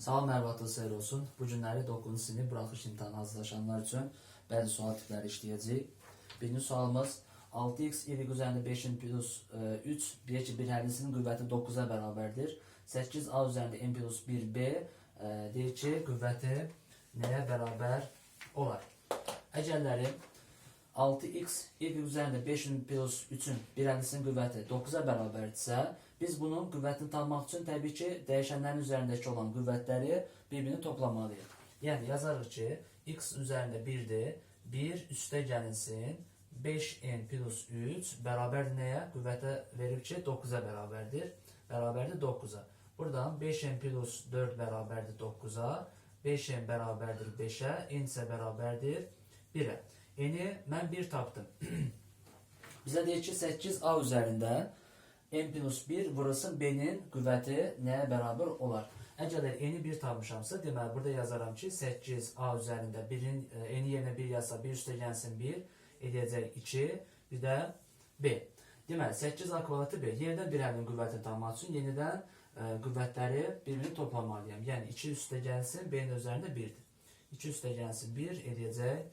Salam məlumatlı seyir olsun. Bu günləri 9-cu sinif buraxış imtahanı hazırlaşanlar üçün bəzi sual tipləri işləyəcəyik. Birinci sualımız 6x y üzərində 5-in plus e, 3 deyək ki, bir hərlisinin qüvvəti 9-a bərabərdir. 8a üzərində n plus 1b e, deyək ki, qüvvəti nəyə bərabər olar? Əgərləri 6x y üzərində 5-in plus 3-ün bir hərlisinin qüvvəti 9-a bərabərdirsə, biz bunun qüvvətini tapmaq üçün təbii ki, dəyişənlərin üzərindəki olan qüvvətləri bir-birini toplamalıyıq. Yəni yazarıq ki, x üzərində 1-dir. 1 üstə gəlinsin 5n plus 3 bərabərdir nəyə? Qüvvətə verib ki, 9-a bərabərdir. Bərabərdir 9-a. Buradan 5n plus 4 bərabərdir 9-a. 5n bərabərdir 5-ə. n isə bərabərdir 1-ə. N-i mən 1 tapdım. Bizə deyir ki, 8a üzərində n plus 1 vurulsun b-nin qüvvəti nəyə bərabər olar? Əgər n-i 1 tapmışamsa, deməli burada yazaram ki, 8a üzərində 1-in n-i yerinə 1 yazsa 1 üstə gəlsin 1, edəcək 2, bir də b. Deməli 8a kvadratı b. Yenidən bir əlin qüvvətini tapmaq üçün yenidən ə, qüvvətləri bir-birini toplamalıyam. Yəni 2 üstə gəlsin b-nin üzərində 1-dir. 2 üstə gəlsin 1, edəcək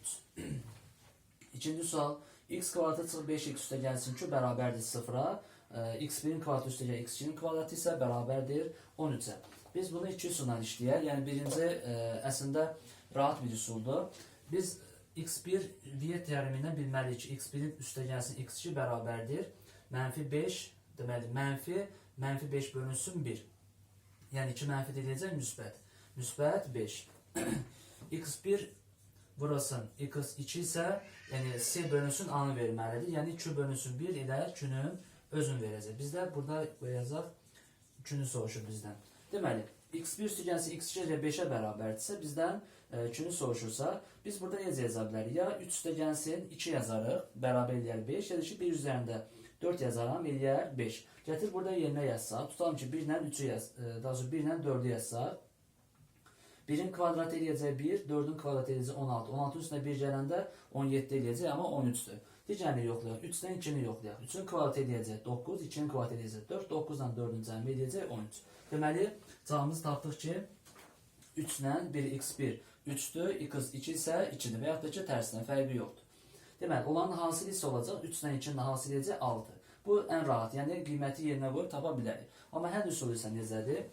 3. İkinci sual. x kvadratı çıxıb 5x üstə gəlsin ki, bərabərdir 0-a. X1-in kvadratı üstə gəl x2-nin kvadratı isə bərabərdir 13-ə. Biz bunu iki üsulla işləyək. Yəni birinci ə, əslində rahat bir üsuldur. Biz x1 Viet teoremindən bilməliyik ki, x1-in üstə gəlsin x2 bərabərdir. Mənfi 5, deməli mənfi, mənfi 5 bölünsün 1. Yəni 2 mənfi deyiləcək müsbət. Müsbət 5. x1 burasın x2 isə yəni c bölünsün a-nı verməlidir. Yəni 2 bölünsün 1 ilə 2-nün özünü verəcək. Bizdə burada qoyacaq 2-nü soruşur bizdən. Deməli, x1 üstü gəlsin x2 ilə 5-ə bərabərdirsə, bizdən 2-nü soruşursa, biz burada necə yaza bilərik? Ya 3 üstə gəlsin 2 yazarıq, bərabər eləyər 5, ya da ki 1 üzərində 4 yazaram, eləyər 5. Gətir burada yerinə yazsaq, tutalım ki 1 ilə 3-ü yaz, e, daha sonra 1 ilə 4-ü yazsaq, 1-in kvadratı eləyəcək 1, 4-ün kvadratı eləyəcək 16. 16 üstünə 1 gələndə 17 eləyəcək, amma 13-dür. Digərini yoxlayaq. 3-dən 2-ni yoxlayaq. 3-ün kvadratı eləyəcək 9, 2-nin kvadratı eləyəcək 4, 9-dan 4-ün cəmi eləyəcək 13. Deməli, cavabımızı tapdıq ki, 3 ilə 1 x1 3-dür, x2 isə 2-dir və yaxud da ki, tərsinə fərqi yoxdur. Deməli, olanın hasil isə olacaq, 3-dən 2-nin hasil eləyəcək 6. Bu ən rahat, yəni qiyməti yerinə qoyub tapa bilərik. Amma həll üsulu isə necədir?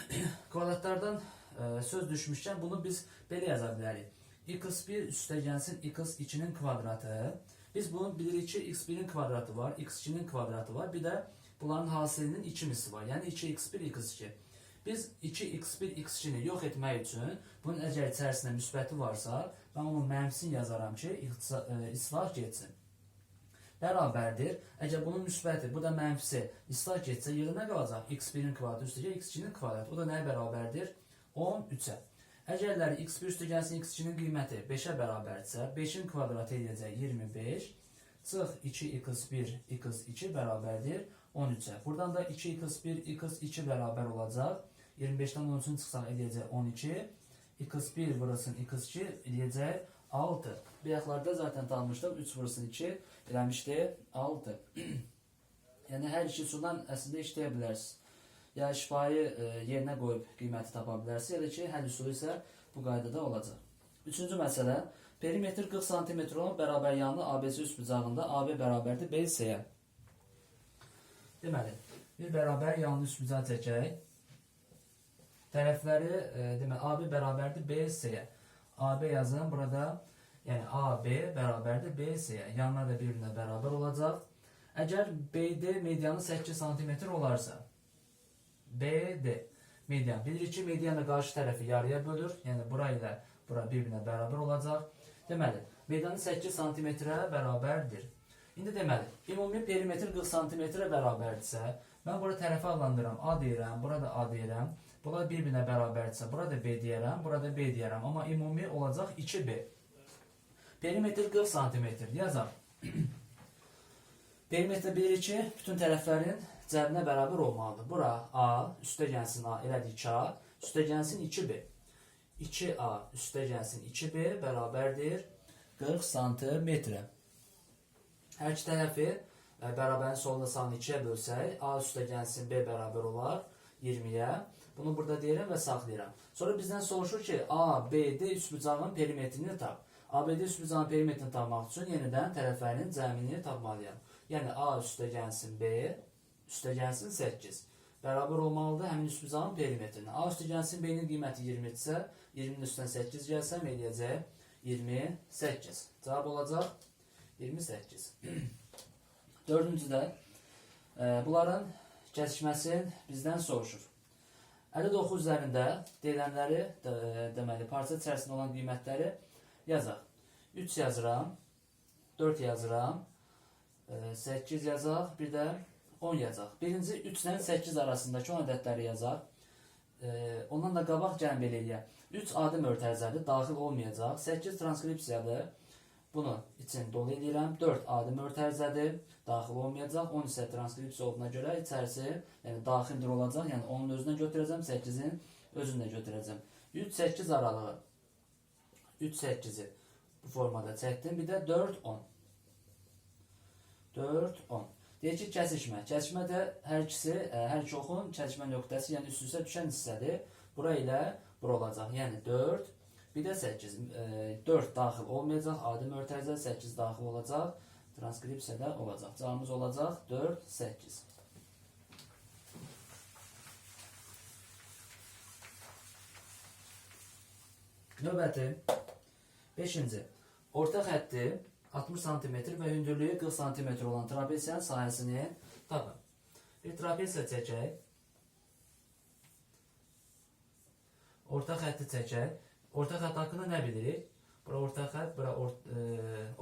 Kvadratlardan e, söz düşmüşkən bunu biz belə yaza bilərik. X1 üstə gəlsin x2-nin kvadratı. Biz bunu bilirik ki, x1-in kvadratı var, x2-nin kvadratı var. Bir də bunların hasilinin 2 misli var. Yəni 2x1, x2. Biz 2x1, x2-ni yox etmək üçün bunun əgər içərisində müsbəti varsa, mən onun mənfisini yazaram ki, e, islah getsin. Bərabərdir. Əgər bunun müsbəti, bu da mənfisi islah getsə, yerinə qalacaq x1-in kvadratı üstə x2-nin kvadratı. O da nəyə bərabərdir? 13-ə. Əgərləri x1 üstə gəlsin x2-nin qiyməti 5-ə bərabərdirsə, 5-in kvadratı eləyəcək 25. Çıx 2x1, x2 bərabərdir 13-ə. Buradan da 2x1, x2 bərabər olacaq. 25-dən 13-ün çıxsaq eləyəcək 12. x1 vurulsun x2 eləyəcək 6. Bayaqlarda zaten tanımışdım. 3 vurulsun 2 eləmişdi 6. yəni hər iki üsuldan əslində işləyə bilərsiniz. Ya şifayı e, yerinə qoyub qiyməti tapa bilərsiniz, ya da ki, həll üsulu isə bu qaydada olacaq. Üçüncü məsələ, perimetr 40 cm olan bərabər yanlı ABC üst bucağında AB bərabərdir BC-yə. Deməli, bir bərabər yanlı üst bucaq çəkək. Tərəfləri, e, deməli, AB bərabərdir BC-yə. AB yazın burada, yəni AB bərabərdir BC-yə. Yanlar da bir-birinə bərabər olacaq. Əgər BD medianı 8 cm olarsa, BD median. Bilirik ki, medianı qarşı tərəfi yarıya bölür. Yəni bura ilə bura bir-birinə bərabər olacaq. Deməli, medianı 8 cm-ə bərabərdir. İndi deməli, ümumi perimetr 40 cm-ə bərabərdirsə, mən bura tərəfi adlandıram. A deyirəm, burada A deyirəm. Bunlar bir-birinə bərabərdirsə, burada B deyərəm, burada B deyərəm. Amma ümumi olacaq 2B. Perimetr 40 cm yazaq. Perimetrdə bilirik ki, bütün tərəflərin cəbinə bərabər olmalıdır. Bura A, üstə gəlsin A, elədik 2A, üstə gəlsin 2B. 2A üstə gəlsin 2B bərabərdir 40 santimetrə. Hər iki tərəfi ə, bərabərin solunda sayını 2-yə bölsək, A üstə gəlsin B bərabər olar 20'yə. Bunu burada deyirəm və saxlayıram. Sonra bizdən soruşur ki, ABD üçbucağın perimetrini tap. ABD üçbucağın perimetrini tapmaq üçün yenidən tərəflərin cəmini tapmalıyam. Yəni A üstə gəlsin B, üstə gəlsin 8. Bərabər olmalıdır həmin üçbucağın perimetrini. A üstə gəlsin B-nin qiyməti 20-dirsə, 20-nin üstdən 8 gəlsəm eləyəcək 28. Cavab olacaq 28. Dördüncüdə e, bunların kəsişməsi bizdən soruşur. 59 üzərində deyilənləri, de, deməli, parça içərisində olan qiymətləri yazaq. 3 yazıram, 4 yazıram, e, 8 yazaq, bir də 10 yazaq. Birinci 3 ilə 8 arasındakı 10 ədədləri yazaq. E, ondan da qabaq belə eləyək. 3 adi mötərizədir, daxil olmayacaq. 8 transkripsiyadır. Bunu için dolu edirəm. 4 adi mötərizədir, daxil olmayacaq. 10 isə transkripsiya olduğuna görə içərisi, yəni daxildir olacaq. Yəni 10-un özünə götürəcəm, 8-in özünə götürəcəm. 3-8 aralığı 3-8-i bu formada çəkdim. Bir də 4-10. 4-10. Deyək ki, kəsişmə. Kəsişmə də hər ikisi, ə, hər iki oxun kəsişmə nöqtəsi, yəni üst-üstə düşən hissədir. Bura ilə bura olacaq. Yəni 4, bir də 8. E, 4 daxil olmayacaq. Adi mötərizə 8 daxil olacaq. Transkripsiyada olacaq. Cavabımız olacaq 4, 8. Növbəti 5-ci. Orta xətti 60 sm və hündürlüyü 40 sm olan trapesiyanın sahəsini tapın. Bir trapesiya çəkək. Orta xətti çəkək. Orta xətt haqqında nə bilirik? Bura orta xətt, bura ort e,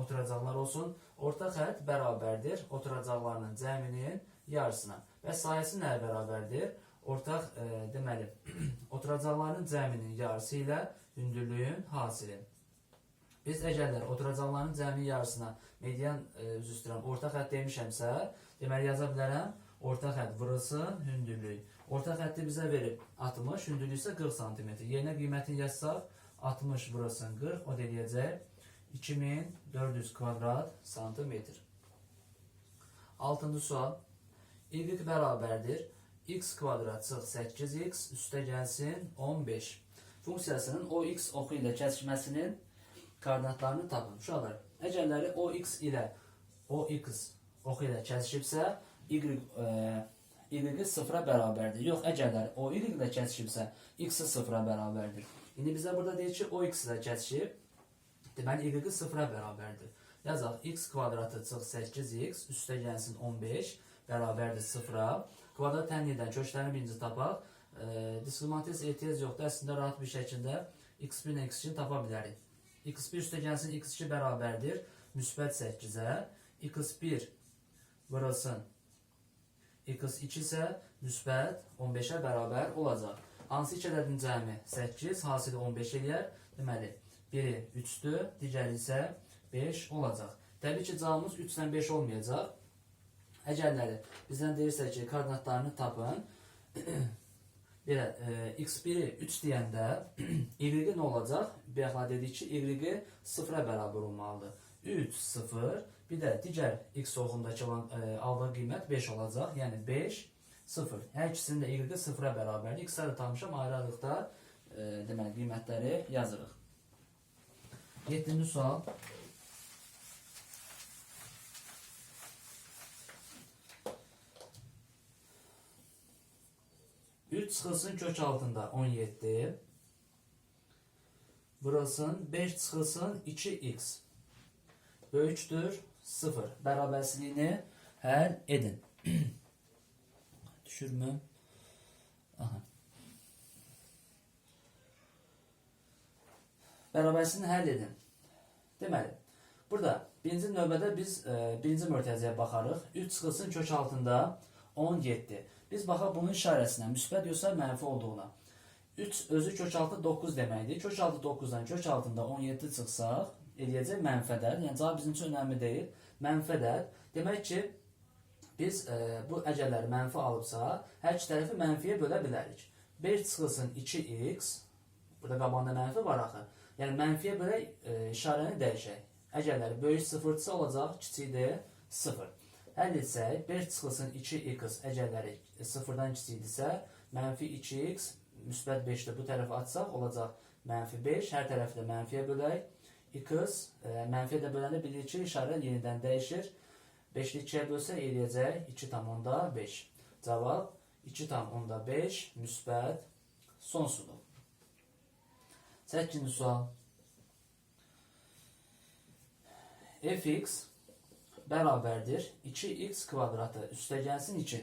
oturacaqlar olsun. Orta xətt bərabərdir oturacaqlarının cəminin yarısına. Və sahəsi nəyə bərabərdir? Ortaq e, deməli oturacaqların cəminin yarısı ilə hündürlüyün hasili. Biz əgərlər oturacaqların cəmi yarısına median e, üzr istəyirəm, orta xətt demişəmsə, deməli yaza bilərəm orta xətt vurulsun hündürlük. Orta xətti bizə verib 60, hündürlüyü isə 40 sm. Yerinə qiymətini yazsaq 60 vurulsun 40, o da eləyəcək 2400 kvadrat santimetr. Altıncı sual. Y bərabərdir. x kvadrat çıx 8x üstə gəlsin 15. Funksiyasının o x oxu ilə kəsişməsinin koordinatlarını tapın. Uşaqlar, əgərləri o x ilə o x oxu ilə kəsişibsə, y e, y sıfıra bərabərdir. Yox, əgərlər o y ilə kəsişibsə, x sıfıra bərabərdir. İndi bizə burada deyir ki, o x ilə kəsişib, deməli y sıfıra bərabərdir. Yazaq, x kvadratı çıx 8x, üstə gəlsin 15, bərabərdir sıfıra. Kvadrat təmnidən köşlərini birinci tapaq. E, diskriminativ ehtiyac yoxdur. Əslində rahat bir şəkildə x1 ilə x2 tapa bilərik. X1 üstə gəlsin x2 bərabərdir. Müsbət 8-ə. x1 vurulsun x2 isə müsbət 15-ə bərabər olacaq. Hansı iki ədədin cəmi 8, hasili 15 eləyər. Deməli, biri 3-dür, digəri isə 5 olacaq. Təbii ki, cavabımız 3 ilə 5 olmayacaq. Əgərləri bizdən deyirsə ki, koordinatlarını tapın. Belə, e, x1-i 3 deyəndə y nə olacaq? Bayaqlar dedik ki, y 0-a bərabər olmalıdır. 3, 0, bir də digər x oxundakı olan e, aldığın qiymət 5 olacaq. Yəni 5, 0. Hər ikisinin də y 0-a bərabərdir. X-ləri tapmışam, ayrı-ayrılıqda e, deməli qiymətləri yazırıq. 7-ci sual. Üç çıxılsın kök altında 17. Vurulsun 5 çıxılsın 2x. Böyükdür 0. Bərabərçiliyini həll edin. Düşürmü? Aha. Bərabərçiliyini həll edin. Deməli, burada birinci növbədə biz e, birinci mötərizəyə baxarıq. 3 çıxılsın kök altında 17. Biz baxaq bunun işarəsinə, müsbət yoxsa mənfi olduğuna. 3 özü kök altı 9 deməkdir. Kök altı 9-dan kök altında 17 çıxsaq, eləyəcək mənfədər. Yəni cavab bizim üçün önəmli deyil. Mənfədər. Demək ki, biz e, bu əcəlləri mənfi alıbsa, hər iki tərəfi mənfiyə bölə bilərik. 5 çıxılsın 2x, burada qabağında mənfi var axı. Yəni mənfiyə bölək e, işarəni dəyişək. Əcəlləri böyük sıfırçısı olacaq, kiçikdir 0. Həll etsək, 5 çıxılsın 2x əcəlləri sıfırdan kiçikdirsə, Mənfi 2x müsbət 5-də bu tərəfi atsaq olacaq mənfi 5. Hər tərəfi də mənfiyə bölək. x e, mənfiyə də böləndə bilirik ki, işarə yenidən dəyişir. 5-li 2-yə bölsə eləyəcək 2 tam onda 5. Cavab 2 tam onda 5 müsbət sonsudur. 8-ci sual. fx bərabərdir 2x kvadratı üstə gəlsin 2.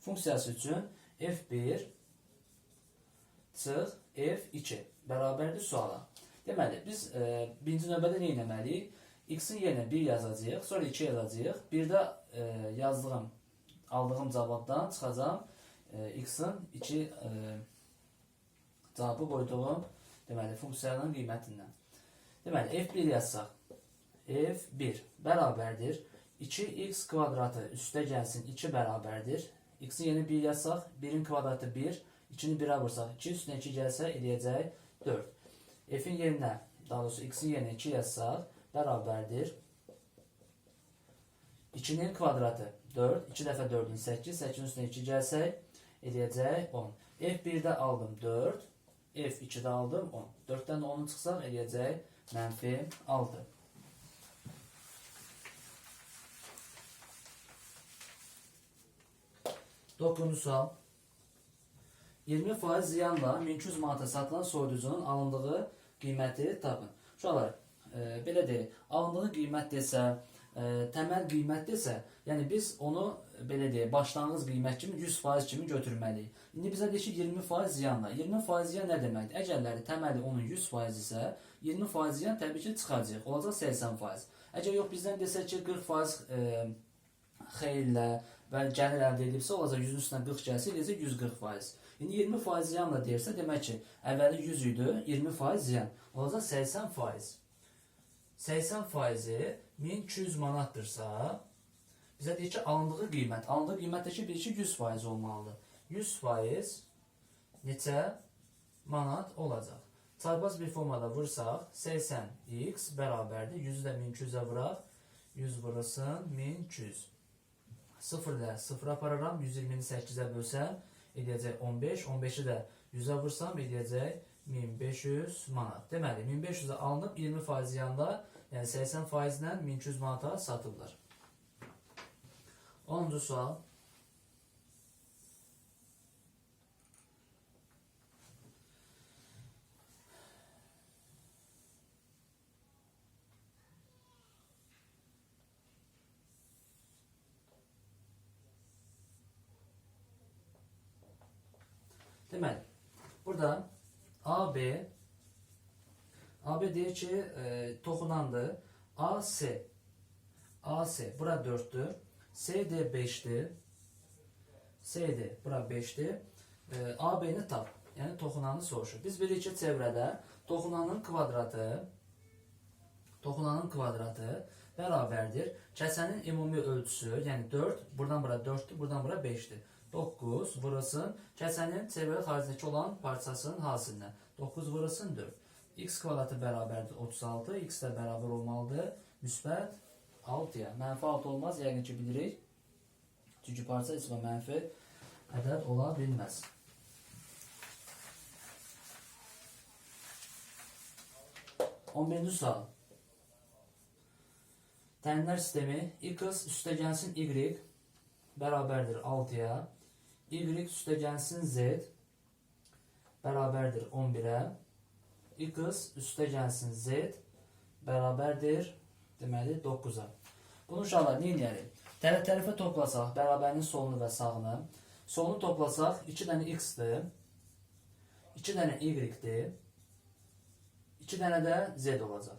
Funksiyası üçün f1 çıx f2 bərabərdir suala. Deməli, biz e, birinci növbədə nə etməliyik? x-in yerinə 1 yazacağıq, sonra 2 yazacağıq. Bir də e, yazdığım, aldığım cavabdan çıxacağım e, x-in 2 e, cavabı qoyduğum deməli, funksiyanın qiymətindən. Deməli, f1 yazsaq, f1 bərabərdir 2x kvadratı üstə gəlsin 2 bərabərdir. x-in yeni 1 yazsaq, 1-in kvadratı 1, 2-ni 1-ə vursaq, 2 üstünə 2 gəlsə eləyəcək 4. f-in yerinə, daha doğrusu x-in yerinə 2 yazsaq, bərabərdir 2-nin kvadratı 4, 2 dəfə 4-ün 8, 8-in üstünə 2 gəlsək eləyəcək 10. f1-də aldım 4, f2-də aldım 10. 4-dən 10-u çıxsaq eləyəcək mənfi 6. 9. sual. 20% ziyanla 1200 manata satılan soyuducunun alındığı qiyməti tapın. Uşaqlar, e, belə deyək, alındığı qiymət desə, e, təməl qiymət desə, yəni biz onu belə deyək, başlanğıc qiymət kimi 100% kimi götürməliyik. İndi bizə deyir ki, 20% ziyanla. 20% ziyan nə deməkdir? Əgərləri təməli onun 100% isə, 20% ziyan təbii ki, çıxacaq. Olacaq 80%. Əgər yox bizdən desək ki, 40% e, xeyirlə və gəlir əldə edibsə, olacaq 100-ün üstünə 40 gəlsə, eləyəcək 140%. İndi 20% ziyanla deyirsə, demək ki, əvvəli 100 idi, 20% ziyan. Olacaq 80%. 80%-i 1200 manatdırsa, bizə deyir ki, alındığı qiymət, alındığı qiymətdəki bir ki 100% olmalıdır. 100% neçə manat olacaq? Çarpaz bir formada vursaq, 80x bərabərdir. 100-ü də 1200-ə vuraq. 100 vurulsun 1200. 0 ilə 0 apararam. 120-ni 8-ə bölsəm, eləyəcək 15. 15-i də 100-ə vursam, eləyəcək 1500 manat. Deməli, 1500-ə alınıb 20% yanda, yəni 80% ilə 1200 manata satılır. 10-cu sual. Deməli, burada AB AB deyir ki, e, toxunandır. AC AC bura 4'tür. CD 5'dir. CD bura 5'dir. E, AB-ni tap. Yəni toxunanı soruşur. Biz bilirik ki, çevrədə toxunanın kvadratı toxunanın kvadratı bərabərdir. Kəsənin ümumi ölçüsü, yəni 4, buradan bura 4-dür, buradan bura 5-dir. 9 vurulsun kəsənin çevrə xaricindəki olan parçasının hasilinə. 9 vurulsun 4. x kvadratı bərabərdir 36, x də bərabər olmalıdır müsbət 6-ya. Mənfi 6 olmaz, yəqin ki bilirik. Çünki parça və mənfi ədəd ola bilməz. On birinci sual. Təlimlər sistemi x üstə gəlsin y bərabərdir 6-ya. Y üstə gəlsin Z bərabərdir 11-ə. X üstə gəlsin Z bərabərdir deməli 9-a. Bunu uşaqlar nə edərik? Tərəf tərəfə toplasaq bərabərinin solunu və sağını. Solunu toplasaq 2 dənə x-dir. 2 dənə y-dir. 2 dənə də z olacaq.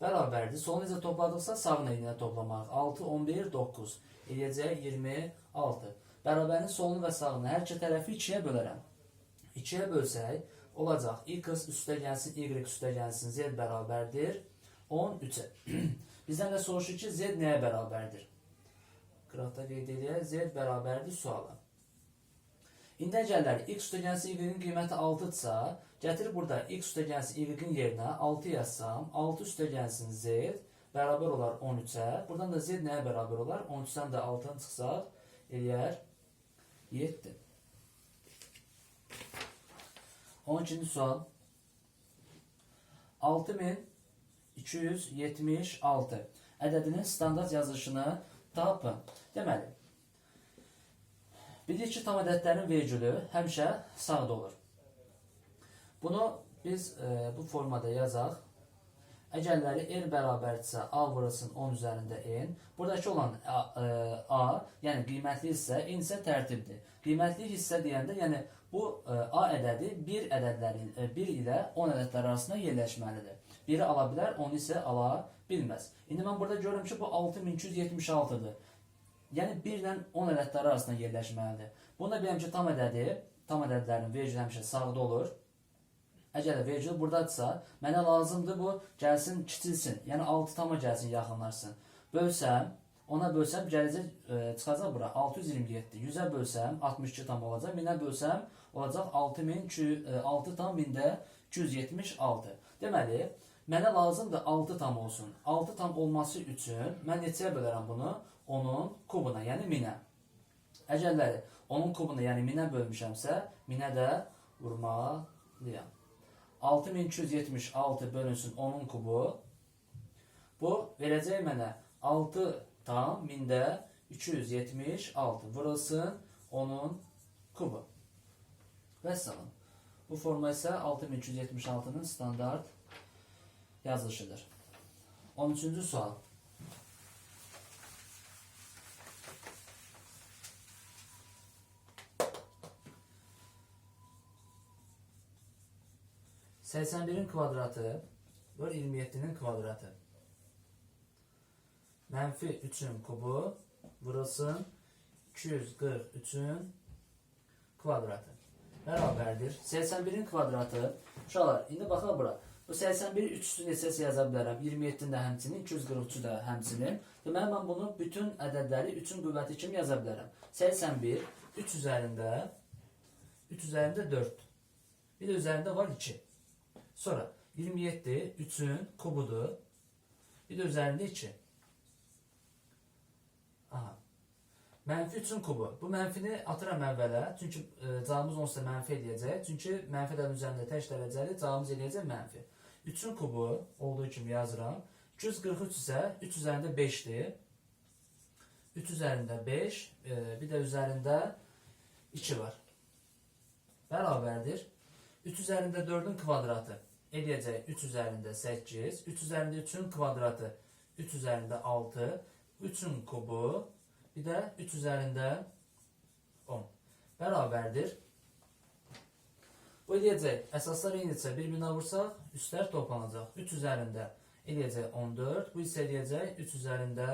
Bərabərdir. Solunu necə topladıqsa sağını ilə toplamaq. 6, 11, 9. Eləyəcək 26. Bərabərin solunu və sağını hər iki tərəfi 2-yə bölərəm. 2-yə bölsək olacaq x üstə gəlsin, y üstə gəlsin, z bərabərdir 13-ə. Bizdən də soruşur ki, z nəyə bərabərdir? Qıraqda qeyd edək, z bərabərdir suala. İndi əgərlər x üstə gəlsin, y-in qiyməti 6-dırsa, gətir burada x üstə gəlsin, y-in yerinə 6 yazsam, 6 üstə gəlsin z bərabər olar 13-ə. Buradan da z nəyə bərabər olar? 13-dən də 6-ın çıxsaq eləyər 7. 12. sual. 6276 ədədinin standart yazılışını tapın. Deməli, bilirik ki, tam ədədlərin vergülü həmişə sağda olur. Bunu biz e, bu formada yazaq. Əgərləri r bərabərdirsə a vurulsun 10 üzərində n. Buradakı olan a, e, a yəni qiymətli hissə, n isə tərtibdir. Qiymətli hissə deyəndə, yəni bu e, a ədədi bir ədədlərin e, 1 ilə 10 ədədlər arasında yerləşməlidir. Biri ala bilər, onu isə ala bilməz. İndi mən burada görürüm ki, bu 6276-dır. Yəni 1 ilə 10 ədədləri arasında yerləşməlidir. Bunu da biləm ki, tam ədədi, tam ədədlərin vergül həmişə sağda olur. Əgər vergül buradadırsa, mənə lazımdır bu gəlsin kiçilsin. Yəni 6 tama gəlsin, yaxınlaşsın. Bölsəm, ona bölsəm gələcək e, çıxacaq bura 627. 100-ə bölsəm 62 tam olacaq. 1000-ə bölsəm olacaq 6000 e, 6 tam 1000-də 276. Deməli, mənə lazımdır 6 tam olsun. 6 tam olması üçün mən neçəyə bölərəm bunu? Onun kubuna, yəni 1000-ə. Əgərləri onun kubuna, yəni 1000-ə bölmüşəmsə, 1000-ə də vurmalıyam. 6276 bölünsün onun kubu. Bu verəcək mənə 6 tam 1000-də 276 vurulsun onun kubu. Vəssalam. Bu forma isə 6376-nın standart yazılışıdır. 13-cü sual. Seksen birin kvadratı böl 27'nin kvadratı. Menfi 3'ün kubu vurulsun 243'ün kvadratı. Bərabərdir. 81-in kvadratı. Uşaqlar, indi baxaq bura. Bu 81-i 3 üstü neçəsi yaza bilərəm. 27-ni də həmçinin, 243-ü də həmçinin. Deməli, mən bunu bütün ədədləri 3-ün qüvvəti kimi yaza bilərəm. 81, 3 üzərində, 3 üzərində 4. Bir də üzərində var 2. Sonra 27 3'ün kubudur. Bir de üzerinde 2. Aha. Mənfi 3-ün kubu. Bu mənfini atıram əvvələ. Çünki e, cavabımız onsuz da mənfi eləyəcək. Çünki mənfi ədədin üzərində tək dərəcəli cavabımız eləyəcək mənfi. 3-ün kubu olduğu kimi yazıram. 243 isə 3 üzərində 5-dir. 3 üzərində 5, e, bir də üzərində 2 var. Bərabərdir. 3 üzərində 4-ün kvadratı. Eləyəcək 3 üzərində 8, 3 üzərində 3-ün kvadratı. 3 üzərində 6, 3-ün kubu, bir də 3 üzərində 10 bərabərdir. Bu eləyəcək, əsaslar eynidirsə bir-birinə vursaq, üstlər toplanacaq. 3 üzərində eləyəcək 14, bu isə eləyəcək 3 üzərində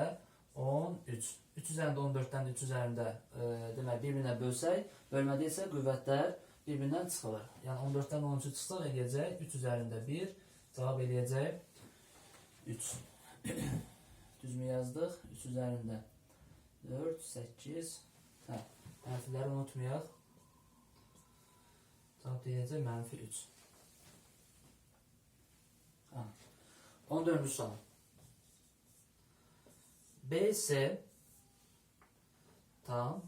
13. 3 üzərində 14-dən 3 üzərində e, demək bir-birinə bölsək, bölmədə isə qüvvətlər bir-birindən çıxılır. Yəni 14-dən 13 çıxsaq eləyəcək 3 üzərində 1, cavab eləyəcək 3. Düzmü yazdıq? 3 üzərində 4, 8, hə, mənfiləri unutmayaq. Cavab eləyəcək mənfi 3. Hə. 14-cü sual. BS tam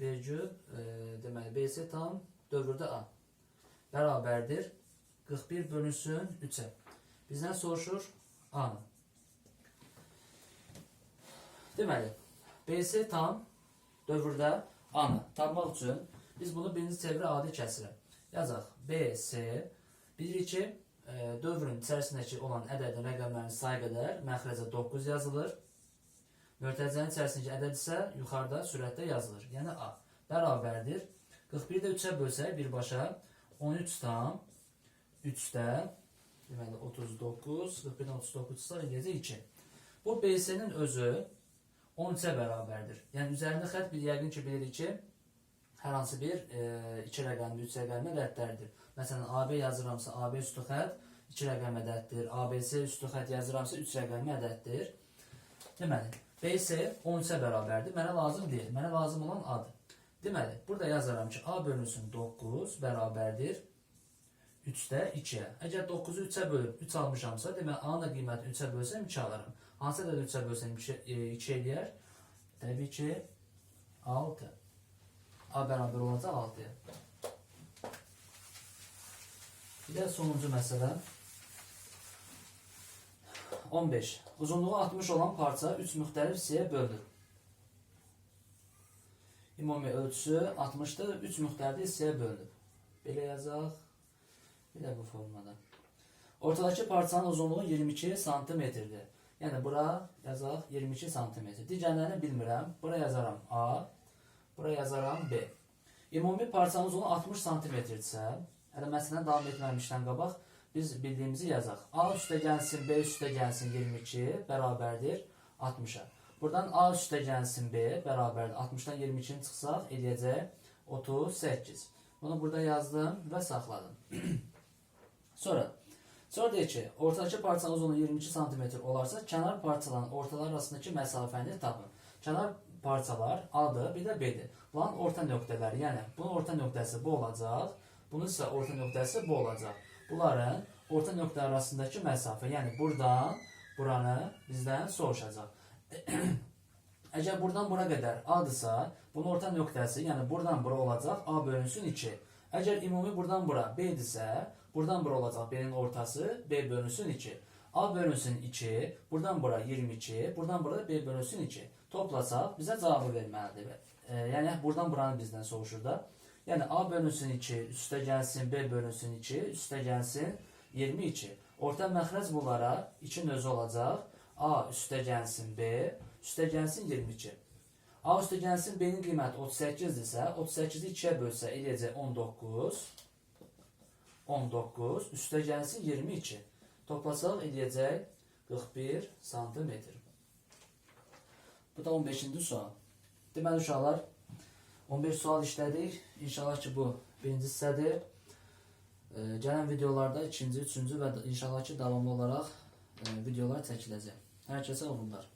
vergül e, deməli BS tam dövrdə A bərabərdir 41 bölünsün 3-ə. Bizdən soruşur A-nı. Deməli, BS tam dövrdə A-nı tapmaq biz bunu birinci çevrə adi kəsirə yazaq. BS bilirik ki, e, dövrün içərisindəki olan ədədin rəqəmlərin sayı qədər məxrəcə 9 yazılır. Mötərizənin içərisindəki ədəd isə yuxarıda sürətdə yazılır. Yəni A bərabərdir 41 də 3-ə bölsək birbaşa 13 tam 3-də deməli 39, 41-dən 39 çıxsa eləyəcək 2. Bu BS-nin özü 13-ə bərabərdir. Yəni üzərində xətt bir yəqin ki bilirik ki hər hansı bir 2 e, rəqəmli 3 rəqəmli ədədlərdir. Məsələn AB yazıramsa AB üstü xətt 2 rəqəmli ədəddir. ABC üstü xətt yazıramsa 3 rəqəmli ədəddir. Deməli, BS 13-ə bərabərdir. Mənə lazım deyil. Mənə lazım olan A-dır. Deməli, burada yazaram ki, A bölünsün 9 bərabərdir 3-də 2-yə. Əgər 9-u 3-ə bölüb 3 almışamsa, deməli A-nın qiyməti 3-ə bölsəm 2 alaram. Hansı ədəd 3-ə bölsəm 2 eləyər? Təbii ki, 6. A bərabər olacaq 6-ya. Bir də sonuncu məsələ. 15. Uzunluğu 60 olan parça 3 müxtəlif hissəyə bölünür. Ümumi ölçüsü 60-dır, 3 müxtəlif hissəyə bölünür. Belə yazaq. Də bu formada. Ortadakı parçanın uzunluğu 22 santimetrdir. Yəni bura yazaq 22 santimetr. Digərlərini bilmirəm. Bura yazaram A, bura yazaram B. Ümumi parçanın uzunluğu 60 santimetrdirsə, hələ məsələni davam etməmişdən qabaq biz bildiyimizi yazaq. A üstə gəlsin, B üstə gəlsin 22 bərabərdir 60-a. Buradan A üstə gəlsin B bərabərdir 60-dan 22-ni çıxsaq eləyəcək 38. Bunu burada yazdım və saxladım. Sonra Sonra deyir ki, ortadakı parçanın uzunluğu 22 cm olarsa, kənar parçaların ortalar arasındakı məsafəni tapın. Kənar parçalar A-dır, bir də B-dir. Orta nöqtələri, yəni bunun orta nöqtəsi bu olacaq, bunun isə orta nöqtəsi bu olacaq. Bunların orta nöqtə arasındakı məsafə, yəni buradan buranı bizdən soruşacaq. Əgər buradan bura qədər A-dırsa, bunun orta nöqtəsi, yəni buradan bura olacaq, A bölünsün 2. Əgər ümumi buradan bura B-dirsə, buradan bura olacaq B-nin ortası, B bölünsün 2. A bölünsün 2, buradan bura 22, buradan bura B bölünsün 2. Toplasaq bizə cavabı verməlidir. E, yəni buradan buranı bizdən soruşur da. Yəni A bölünsün 2, üstə gəlsin B bölünsün 2, üstə gəlsin 22. Orta məxrəc bunlara 2-nin özü olacaq. A üstə gəlsin B, üstə gəlsin 22. A üstə gəlsin B-nin qiyməti 38-dirsə, 38-i 2-yə bölsə eləyəcək 19. 19, üstə gəlsin 22. Toplasaq eləyəcək 41 santimetr. Bu da 15-ci sual. Deməli uşaqlar 15 sual işlədik. İnşallah ki bu birinci hissədir. Gələn videolarda ikinci, üçüncü və inşallah ki davamlı olaraq e, videolar çəkiləcək. Hər kəsə uğurlar.